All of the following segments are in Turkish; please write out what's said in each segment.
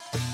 you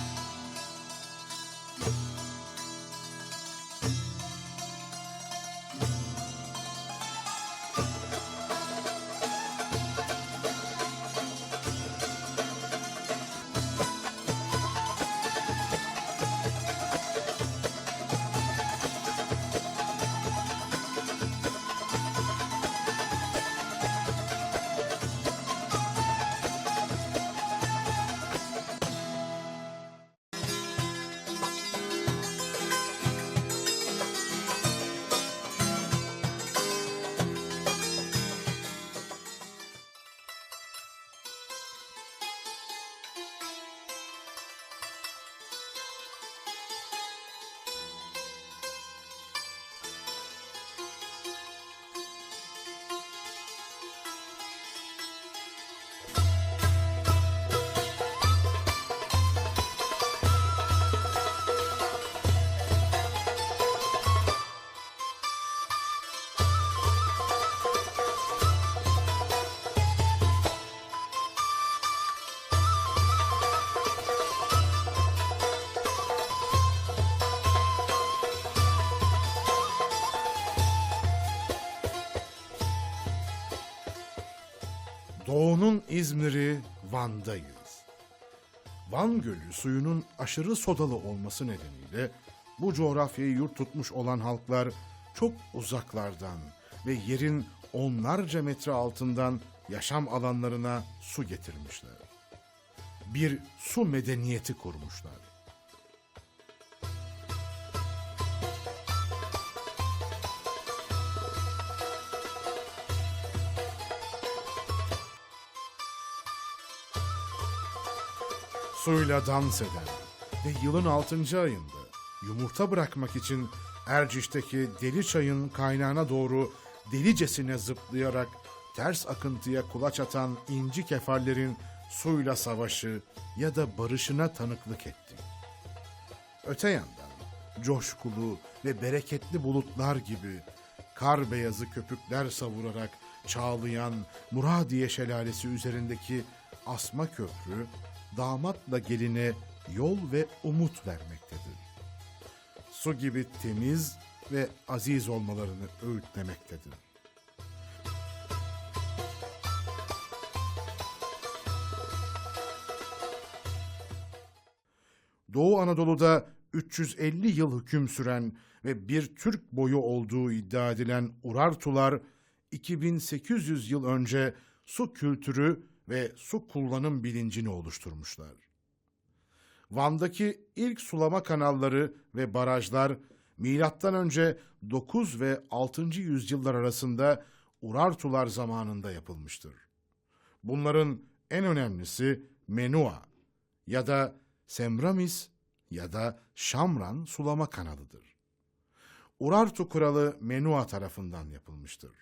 Doğu'nun İzmir'i Van'dayız. Van Gölü suyunun aşırı sodalı olması nedeniyle bu coğrafyayı yurt tutmuş olan halklar çok uzaklardan ve yerin onlarca metre altından yaşam alanlarına su getirmişler. Bir su medeniyeti kurmuşlar. Suyla dans eden ve yılın 6. ayında yumurta bırakmak için Erciş'teki deli çayın kaynağına doğru delicesine zıplayarak ters akıntıya kulaç atan inci kefallerin suyla savaşı ya da barışına tanıklık etti. Öte yandan coşkulu ve bereketli bulutlar gibi kar beyazı köpükler savurarak çağlayan Muradiye Şelalesi üzerindeki asma köprü damatla geline yol ve umut vermektedir. Su gibi temiz ve aziz olmalarını öğütlemektedir. Doğu Anadolu'da 350 yıl hüküm süren ve bir Türk boyu olduğu iddia edilen Urartular, 2800 yıl önce su kültürü ve su kullanım bilincini oluşturmuşlar. Van'daki ilk sulama kanalları ve barajlar milattan önce 9 ve 6. yüzyıllar arasında Urartular zamanında yapılmıştır. Bunların en önemlisi Menua ya da Semramis ya da Şamran sulama kanalıdır. Urartu kralı Menua tarafından yapılmıştır.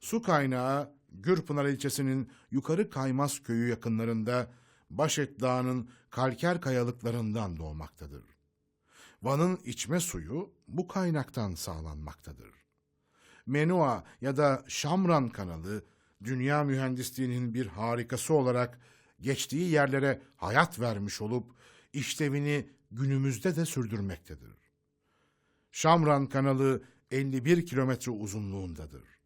Su kaynağı Gürpınar ilçesinin Yukarı Kaymaz köyü yakınlarında Başet Dağı'nın kalker kayalıklarından doğmaktadır. Van'ın içme suyu bu kaynaktan sağlanmaktadır. Menua ya da Şamran kanalı dünya mühendisliğinin bir harikası olarak geçtiği yerlere hayat vermiş olup işlevini günümüzde de sürdürmektedir. Şamran kanalı 51 kilometre uzunluğundadır.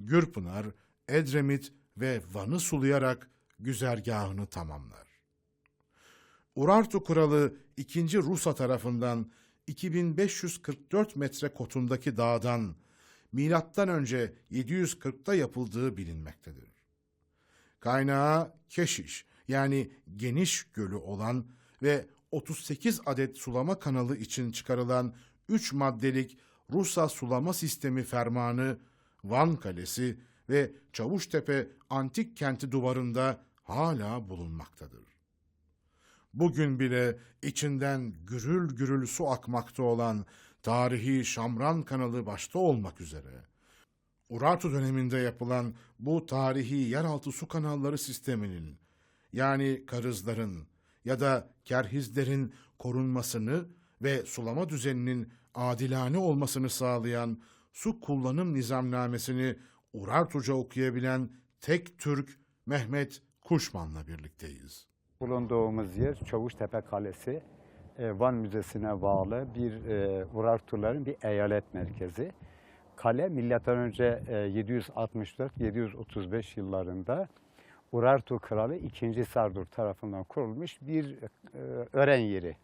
Gürpınar, Edremit ve Van'ı sulayarak güzergahını tamamlar. Urartu Kralı 2. Rusa tarafından 2544 metre kotundaki dağdan milattan önce 740'ta yapıldığı bilinmektedir. Kaynağı Keşiş yani geniş gölü olan ve 38 adet sulama kanalı için çıkarılan 3 maddelik Rusa sulama sistemi fermanı Van Kalesi ve Çavuştepe antik kenti duvarında hala bulunmaktadır. Bugün bile içinden gürül gürül su akmakta olan tarihi Şamran kanalı başta olmak üzere Urartu döneminde yapılan bu tarihi yeraltı su kanalları sisteminin yani karızların ya da kerhizlerin korunmasını ve sulama düzeninin adilane olmasını sağlayan su kullanım nizamnamesini Urartuca okuyabilen tek Türk Mehmet Kuşman'la birlikteyiz. Bulunduğumuz yer Çavuştepe Kalesi. e, Van Müzesi'ne bağlı bir e, Urartuların bir eyalet merkezi. Kale milattan önce e, 764-735 yıllarında Urartu Kralı 2. Sardur tarafından kurulmuş bir e, öğren yeri.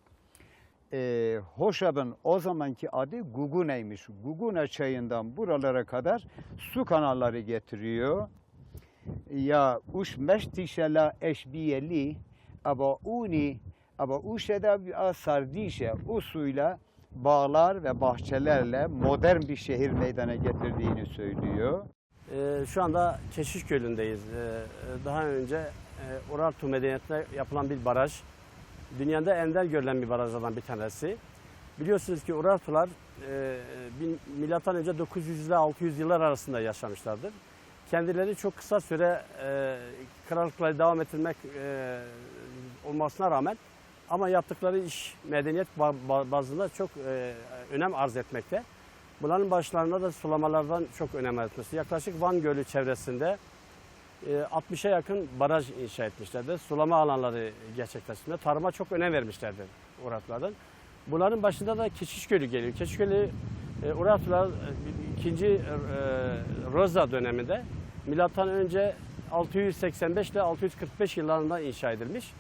E, Hoşab'ın o zamanki adı Gugune'ymiş. Gugune çayından buralara kadar su kanalları getiriyor. Ya uş meştişela eşbiyeli ama uni ama uşeda sardişe o suyla bağlar ve bahçelerle modern bir şehir meydana getirdiğini söylüyor. Ee, şu anda Keşiş Gölü'ndeyiz. Ee, daha önce e, Urartu medeniyetine yapılan bir baraj. Dünyada ender görülen bir barajlardan bir tanesi. Biliyorsunuz ki Urartular e, bin- milattan önce 900 ile 600 yıllar arasında yaşamışlardır. Kendileri çok kısa süre e, krallıkları devam ettirmek e, olmasına rağmen ama yaptıkları iş medeniyet ba- ba- bazında çok e, önem arz etmekte. Bunların başlarında da sulamalardan çok önem arz etmesi. Yaklaşık Van Gölü çevresinde e, 60'a yakın baraj inşa etmişlerdir. Sulama alanları gerçekleştirme, tarıma çok önem vermişlerdir Uratlıların. Bunların başında da Keçiş Gölü geliyor. Keçiş Gölü e, Uratlılar e, ikinci e, Roza döneminde milattan önce 685 ile 645 yıllarında inşa edilmiş.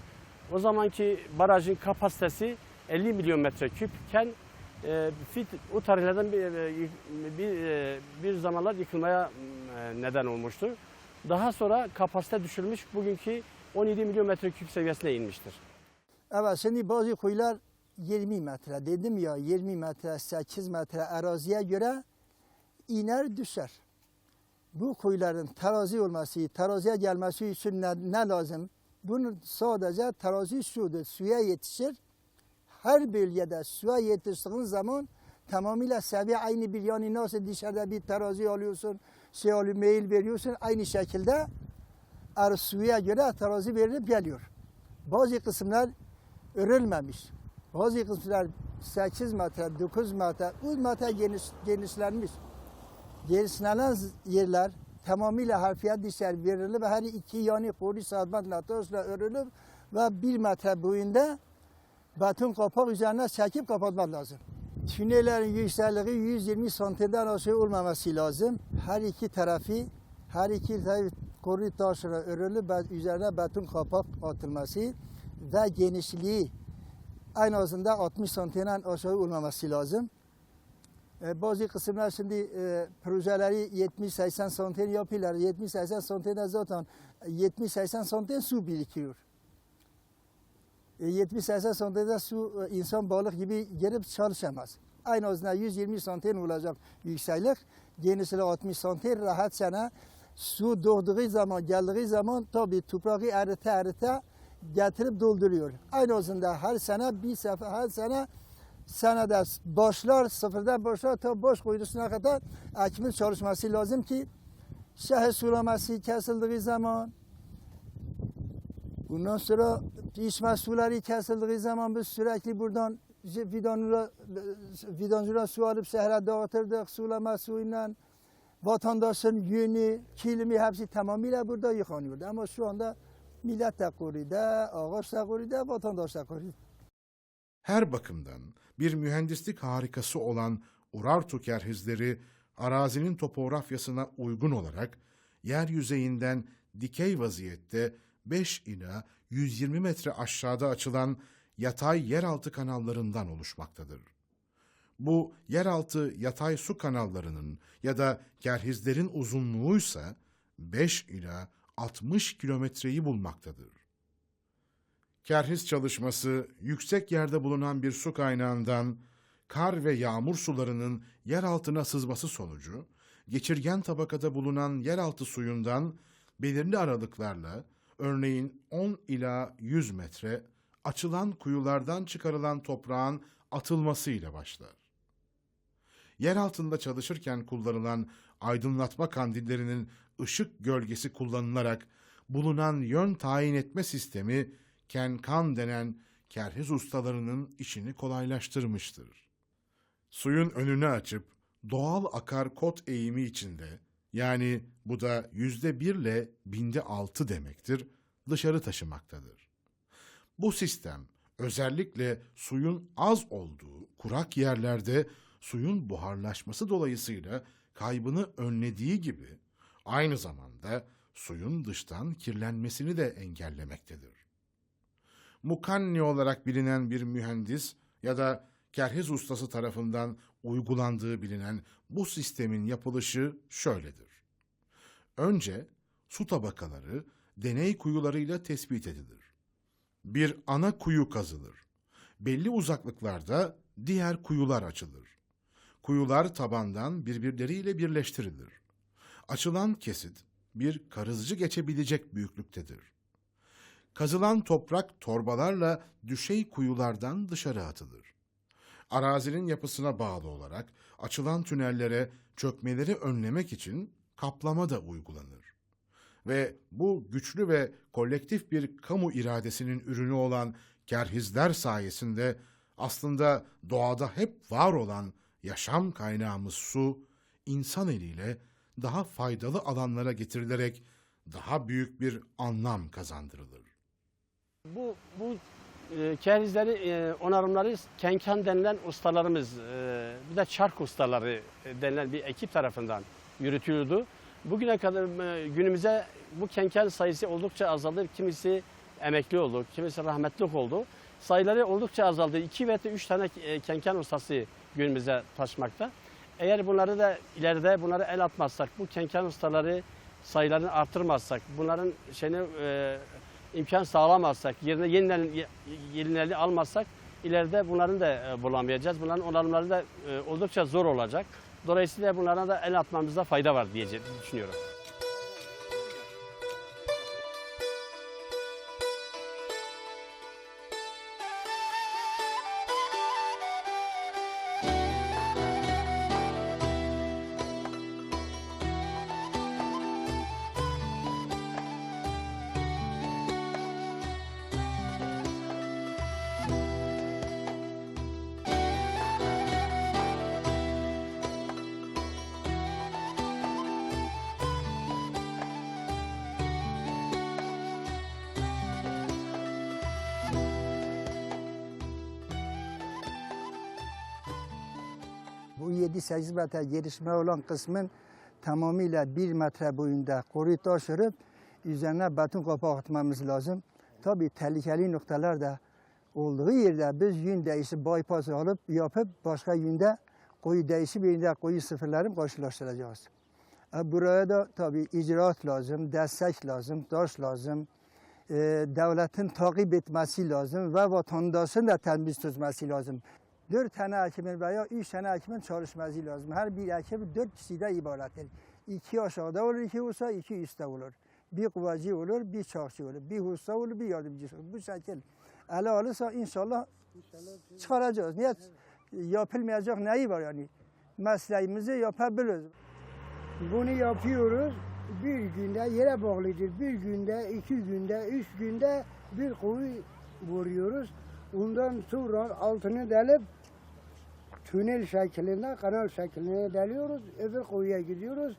O zamanki barajın kapasitesi 50 milyon metreküpken e, fit, o tarihlerden bir, e, bir, e, bir zamanlar yıkılmaya e, neden olmuştur. Daha sonra kapasite düşürülmüş, bugünkü 17 milyon metreküp seviyesine inmiştir. Evet şimdi bazı kuyular 20 metre dedim ya 20 metre 8 metre araziye göre iner düşer. Bu kuyuların terazi olması, teraziye gelmesi için ne, ne lazım? Bunun sadece terazi sudur. Suya yetişir. Her bölgede suya yetiştiğin zaman tamamıyla seviye aynı bir yani nasıl dışarıda bir terazi alıyorsun, şey alıyor, meyil veriyorsun aynı şekilde suya göre terazi verilip geliyor. Bazı kısımlar örülmemiş. Bazı kısımlar 8 metre, 9 metre, 10 metre geniş, genişlenmiş. Genişlenen yerler tamamıyla harfiyat dışarı verilip her iki yanı kuru sadmatla taşla örülüp ve bir metre boyunda beton kapak üzerine çekip kapatmak lazım. Tünellerin yüksekliği 120 santimden aşağı olmaması lazım. Her iki tarafı, her iki tarafı kuru taşla örülüp ve üzerine beton kapak atılması ve genişliği en azından 60 santimden aşağı olmaması lazım. E, bazı kısımlar şimdi e, projeleri 70-80 santim yapıyorlar. 70-80 santimde zaten 70-80 santim su birikiyor. E, 70-80 santimde su e, insan balık gibi gelip çalışamaz. En azından 120 santim olacak yükseklik. Genişliği 60 santim rahat sana su doğduğu zaman geldiği zaman tabii toprağı erite erite getirip dolduruyor. En azından her sene bir sefer her sene senede başlar sıfırdan başlar ta baş kuyusuna kadar ekmek çalışması lazım ki şehir sulaması kesildiği zaman bundan sonra içme suları kesildiği zaman biz sürekli buradan vidanura, su alıp şehre dağıtırdık sulama suyuyla vatandaşın yünü, kilimi hepsi tamamıyla burada yıkanıyordu. Ama şu anda millet de kuruda, ağaç da kuruda, vatandaş da kuruda. Her bakımdan bir mühendislik harikası olan Urartu kerhizleri arazinin topografyasına uygun olarak yer yüzeyinden dikey vaziyette 5 ila 120 metre aşağıda açılan yatay yeraltı kanallarından oluşmaktadır. Bu yeraltı yatay su kanallarının ya da kerhizlerin uzunluğuysa 5 ila 60 kilometreyi bulmaktadır. Kerhiz çalışması yüksek yerde bulunan bir su kaynağından kar ve yağmur sularının yer altına sızması sonucu geçirgen tabakada bulunan yeraltı suyundan belirli aralıklarla örneğin 10 ila 100 metre açılan kuyulardan çıkarılan toprağın atılmasıyla başlar. Yer altında çalışırken kullanılan aydınlatma kandillerinin ışık gölgesi kullanılarak bulunan yön tayin etme sistemi kenkan denen kerhiz ustalarının işini kolaylaştırmıştır. Suyun önünü açıp doğal akar kot eğimi içinde yani bu da yüzde bir ile binde altı demektir dışarı taşımaktadır. Bu sistem özellikle suyun az olduğu kurak yerlerde suyun buharlaşması dolayısıyla kaybını önlediği gibi aynı zamanda suyun dıştan kirlenmesini de engellemektedir. Mukanni olarak bilinen bir mühendis ya da kerhiz ustası tarafından uygulandığı bilinen bu sistemin yapılışı şöyledir. Önce su tabakaları deney kuyularıyla tespit edilir. Bir ana kuyu kazılır. Belli uzaklıklarda diğer kuyular açılır. Kuyular tabandan birbirleriyle birleştirilir. Açılan kesit bir karızcı geçebilecek büyüklüktedir. Kazılan toprak torbalarla düşey kuyulardan dışarı atılır. Arazinin yapısına bağlı olarak açılan tünellere çökmeleri önlemek için kaplama da uygulanır. Ve bu güçlü ve kolektif bir kamu iradesinin ürünü olan kerhizler sayesinde aslında doğada hep var olan yaşam kaynağımız su, insan eliyle daha faydalı alanlara getirilerek daha büyük bir anlam kazandırılır. Bu bu e, kerizleri, onarımları kenkan denilen ustalarımız, e, bir de çark ustaları e, denilen bir ekip tarafından yürütüyordu. Bugüne kadar e, günümüze bu kenkan sayısı oldukça azaldı. Kimisi emekli oldu, kimisi rahmetlik oldu. Sayıları oldukça azaldı. İki ve üç tane kenkan ustası günümüze taşmakta. Eğer bunları da ileride bunları el atmazsak, bu kenkan ustaları sayılarını artırmazsak, bunların şeyini e, imkan sağlamazsak, yerine yeniden yenilerini almazsak ileride bunların da e, bulamayacağız. Bunların onarımları da e, oldukça zor olacak. Dolayısıyla bunlara da el atmamızda fayda var diye düşünüyorum. 7-8 metre gelişme olan kısmın tamamıyla 1 metre boyunda koru taş üzerine beton kapak atmamız lazım. Tabii tehlikeli noktalar da olduğu yerde biz yün değişi bypass alıp yapıp başka yünde koyu değişi birinde koyu sıfırların karşılaştıracağız. E, Buraya da tabii icraat lazım, destek lazım, taş lazım, e, devletin takip etmesi lazım ve vatandaşın da temiz tutması lazım. Dört tane hakimin veya üç tane hakimin çalışması lazım. Her bir hakim dört kişiden ibarettir. İki aşağıda olur, iki olsa iki üstte olur. Bir kuvacı olur, bir çarşı olur. Bir usta olur, bir yardımcısı olur. Bu şekil ele alırsa inşallah çıkaracağız. Niye? Yapılmayacak neyi var yani? Mesleğimizi yapabiliriz. Bunu yapıyoruz. Bir günde yere bağlıdır. Bir günde, iki günde, üç günde bir kuyu vuruyoruz. Ondan sonra altını delip tünel şeklinde, kanal şeklinde deliyoruz. Öbür kuyuya gidiyoruz.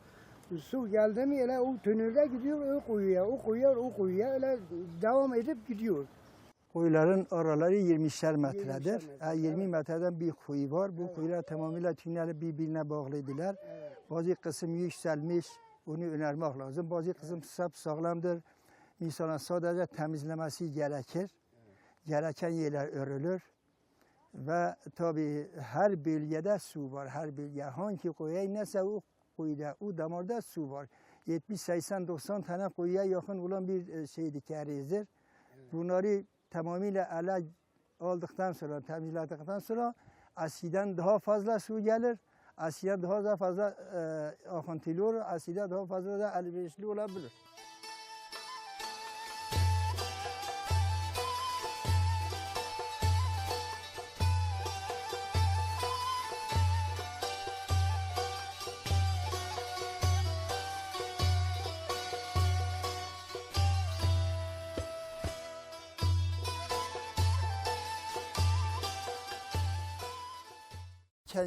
Su geldi mi öyle o tünelde gidiyor o kuyuya, o kuyuya, o kuyuya öyle devam edip gidiyor. Kuyuların araları 20'şer metredir. 20'şer metre, Ha, 20 metreden bir kuyu var. Bu kuyular tamamıyla tüneli birbirine bağlıdılar. Bazı kısım yükselmiş, onu önermek lazım. Bazı kısım sap sağlamdır. Mesela sadece temizlemesi gerekir. Gereken yerler örülür. Ve tabii her bölgede su var. Her bölge hangi kuyuya neyse o kuyuda, o damarda su var. 70, 80, 90 tane kuyuya yakın olan bir e, şeydi, kerizdir. Bunları tamamıyla ele aldıktan sonra, temizledikten sonra asiden daha fazla su gelir. Asiden daha da fazla e, akıntılı olur. Asiden daha fazla da elverişli olabilir.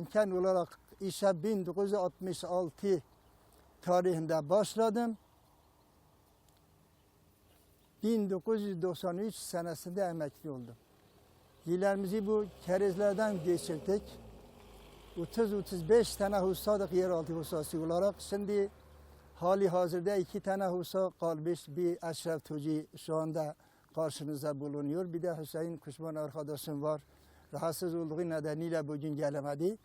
Kenken olarak işe 1966 tarihinde başladım. 1993 senesinde emekli oldum. Yıllarımızı bu kerizlerden geçirdik. 30-35 tane husadık yeraltı husası olarak. Şimdi hali hazırda iki tane husa kalmış. Bir Eşref Tuci şu anda karşınızda bulunuyor. Bir de Hüseyin Kuşman arkadaşım var. Rahatsız olduğu nedeniyle bugün gelemedi.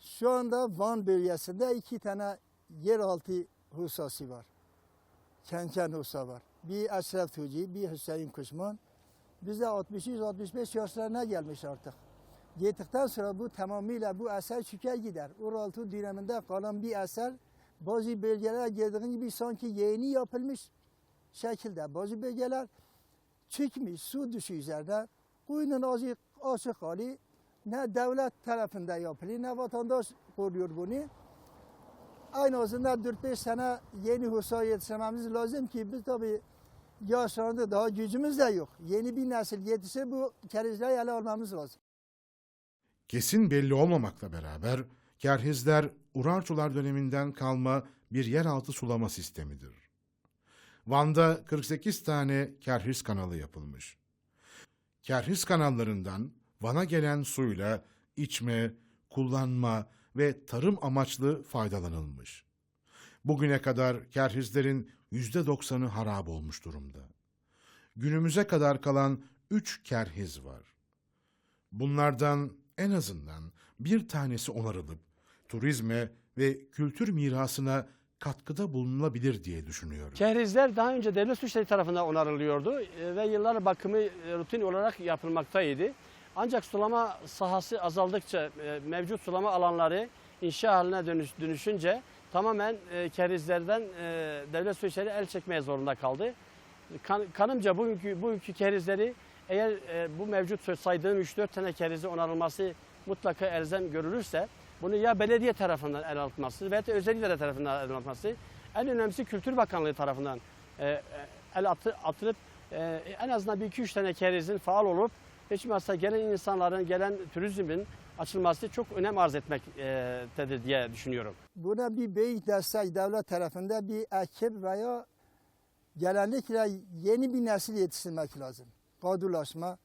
Şu anda Van bölgesinde iki tane yeraltı husası var. Kenken husa var. Bir Eşref Tuci, bir Hüseyin Kuşman. Biz de 60-65 yaşlarına gelmiş artık. Gittikten sonra bu tamamıyla bu eser çüker gider. Uraltı döneminde kalan bir eser bazı bölgelere girdiğin gibi sanki yeni yapılmış şekilde. Bazı bölgeler çıkmış, su düşüyor üzerine. Kuyunun azı açık hali ne devlet tarafından yapılıyor ne vatandaş koruyor bunu. Aynı azından 4-5 sene yeni husa yetiştirmemiz lazım ki biz tabii yaşlandı daha gücümüz de yok. Yeni bir nesil yetişse bu kerizleri ele almamız lazım. Kesin belli olmamakla beraber kerhizler Urartular döneminden kalma bir yeraltı sulama sistemidir. Van'da 48 tane kerhiz kanalı yapılmış. Kerhiz kanallarından Van'a gelen suyla içme, kullanma ve tarım amaçlı faydalanılmış. Bugüne kadar kerhizlerin %90'ı harap olmuş durumda. Günümüze kadar kalan 3 kerhiz var. Bunlardan en azından bir tanesi onarılıp turizme ve kültür mirasına katkıda bulunulabilir diye düşünüyorum. Kerizler daha önce devlet su işleri tarafından onarılıyordu e, ve yıllar bakımı e, rutin olarak yapılmaktaydı. Ancak sulama sahası azaldıkça e, mevcut sulama alanları inşa haline dönüş, dönüşünce tamamen e, kerizlerden e, devlet su işleri el çekmeye zorunda kaldı. Kan, kanımca bugünkü, bugünkü kerizleri eğer bu mevcut saydığım 3-4 tane kerizi onarılması mutlaka elzem görülürse bunu ya belediye tarafından el atması veya özel idare tarafından el atması en önemlisi Kültür Bakanlığı tarafından el atı, atılıp e, en azından bir iki üç tane kerizin faal olup hiç olmazsa gelen insanların, gelen turizmin açılması çok önem arz etmektedir diye düşünüyorum. Buna bir büyük destek devlet tarafında bir ekip veya genellikle yeni bir nesil yetiştirmek lazım. Kadulaşma.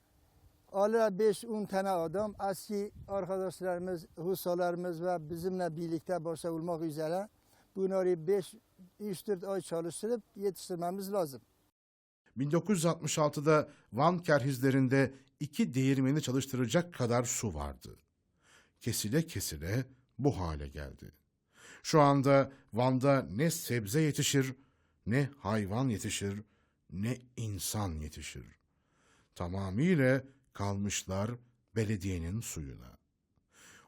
Ala 5-10 tane adam eski arkadaşlarımız, husalarımız ve bizimle birlikte başta olmak üzere bunları 5 3-4 ay çalıştırıp yetiştirmemiz lazım. 1966'da Van kerhizlerinde iki değirmeni çalıştıracak kadar su vardı. Kesile kesile bu hale geldi. Şu anda Van'da ne sebze yetişir, ne hayvan yetişir, ne insan yetişir. Tamamıyla kalmışlar belediyenin suyuna.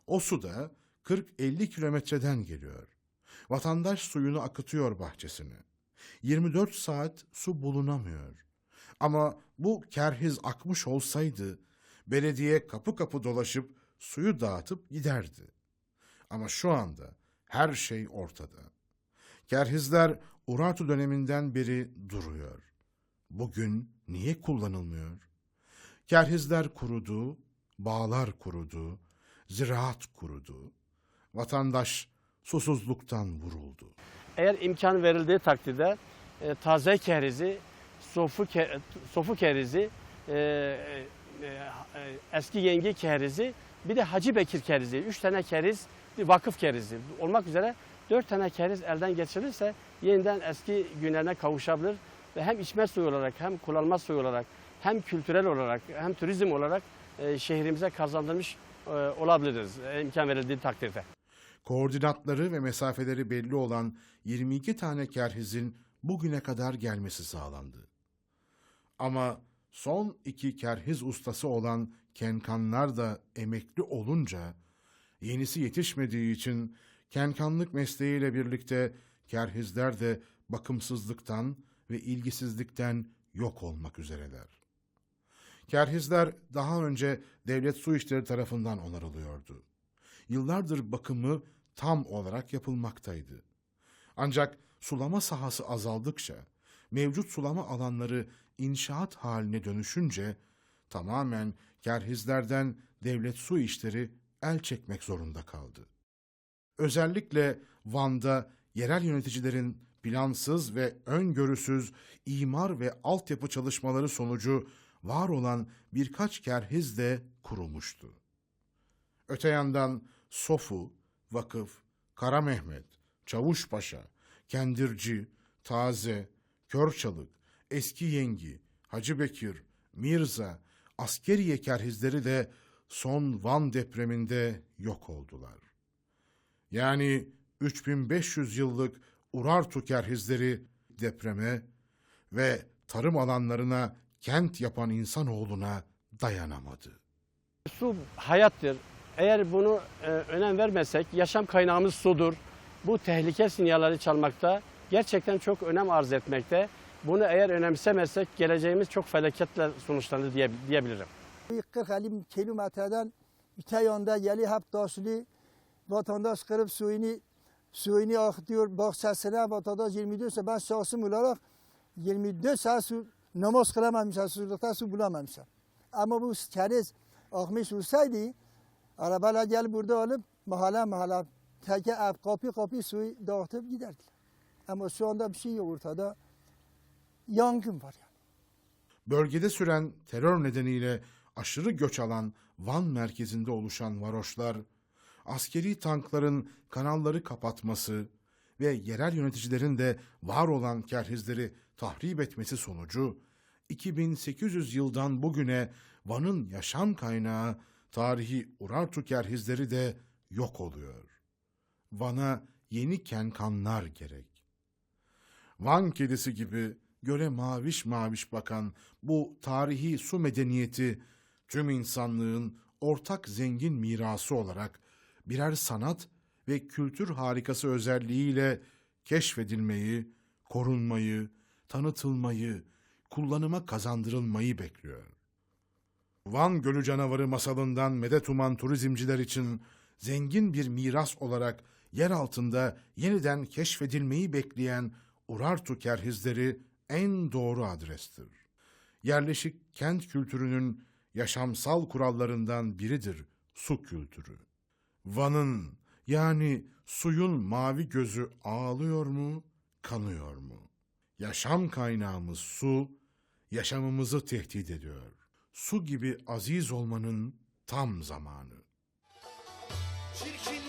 O su da 40-50 kilometreden geliyor. Vatandaş suyunu akıtıyor bahçesine. 24 saat su bulunamıyor. Ama bu kerhiz akmış olsaydı belediye kapı kapı dolaşıp suyu dağıtıp giderdi. Ama şu anda her şey ortada. Kerhizler Urartu döneminden beri duruyor. Bugün niye kullanılmıyor? Kerhizler kurudu, bağlar kurudu, ziraat kurudu. Vatandaş susuzluktan vuruldu. Eğer imkan verildiği takdirde e, taze kerizi, sofu, ke, sofu kerizi, e, e, e, eski yenge kerizi, bir de Hacı Bekir kerizi, üç tane keriz, vakıf kerizi olmak üzere dört tane keriz elden geçirilirse yeniden eski günlerine kavuşabilir ve hem içme suyu olarak hem kullanma suyu olarak hem kültürel olarak hem turizm olarak e, şehrimize kazandırmış e, olabiliriz e, imkan verildiği takdirde. Koordinatları ve mesafeleri belli olan 22 tane kerhizin bugüne kadar gelmesi sağlandı. Ama son iki kerhiz ustası olan kenkanlar da emekli olunca, yenisi yetişmediği için kenkanlık mesleğiyle birlikte kerhizler de bakımsızlıktan ve ilgisizlikten yok olmak üzereler. Kerhizler daha önce devlet su işleri tarafından onarılıyordu. Yıllardır bakımı tam olarak yapılmaktaydı. Ancak sulama sahası azaldıkça, mevcut sulama alanları inşaat haline dönüşünce tamamen kerhizlerden devlet su işleri el çekmek zorunda kaldı. Özellikle Van'da yerel yöneticilerin plansız ve öngörüsüz imar ve altyapı çalışmaları sonucu var olan birkaç kerhiz de kurulmuştu. Öte yandan Sofu, Vakıf, Kara Mehmet, Çavuşpaşa, Kendirci, Taze, Körçalık, Eski Yengi, Hacı Bekir, Mirza, askeriye kerhizleri de son Van depreminde yok oldular. Yani 3500 yıllık Urartu kerhizleri depreme ve tarım alanlarına kent yapan insanoğluna dayanamadı. Su hayattır. Eğer bunu e, önem vermezsek yaşam kaynağımız sudur. Bu tehlike sinyalleri çalmakta gerçekten çok önem arz etmekte. Bunu eğer önemsemezsek geleceğimiz çok felaketle sonuçlanır diye, diyebilirim. 40-50 kilometreden öte yanda yeli hep taşlı. Vatandaş kırıp suyunu suyunu akıtıyor bahçesine. Vatandaş 24 saat ben şahsım olarak 24 saat su namaz kılamamışım. Susuzlukta su bulamamışım. Ama bu keriz akmış olsaydı arabayla gel burada alıp mahalle mahalle teke ev kapı kapı suyu dağıtıp giderdiler. Ama şu anda bir şey yok ortada. Yangın var yani. Bölgede süren terör nedeniyle aşırı göç alan Van merkezinde oluşan varoşlar, askeri tankların kanalları kapatması ve yerel yöneticilerin de var olan kerhizleri tahrip etmesi sonucu 2800 yıldan bugüne Van'ın yaşam kaynağı tarihi Urartu kerhizleri de yok oluyor. Van'a yeni kenkanlar gerek. Van kedisi gibi göle maviş maviş bakan bu tarihi su medeniyeti tüm insanlığın ortak zengin mirası olarak birer sanat ve kültür harikası özelliğiyle keşfedilmeyi, korunmayı, tanıtılmayı, kullanıma kazandırılmayı bekliyor. Van Gölü Canavarı masalından medet uman turizmciler için zengin bir miras olarak yer altında yeniden keşfedilmeyi bekleyen Urartu kerhizleri en doğru adrestir. Yerleşik kent kültürünün yaşamsal kurallarından biridir su kültürü. Van'ın yani suyun mavi gözü ağlıyor mu, kanıyor mu? Yaşam kaynağımız su, yaşamımızı tehdit ediyor. Su gibi aziz olmanın tam zamanı. Çirkinleri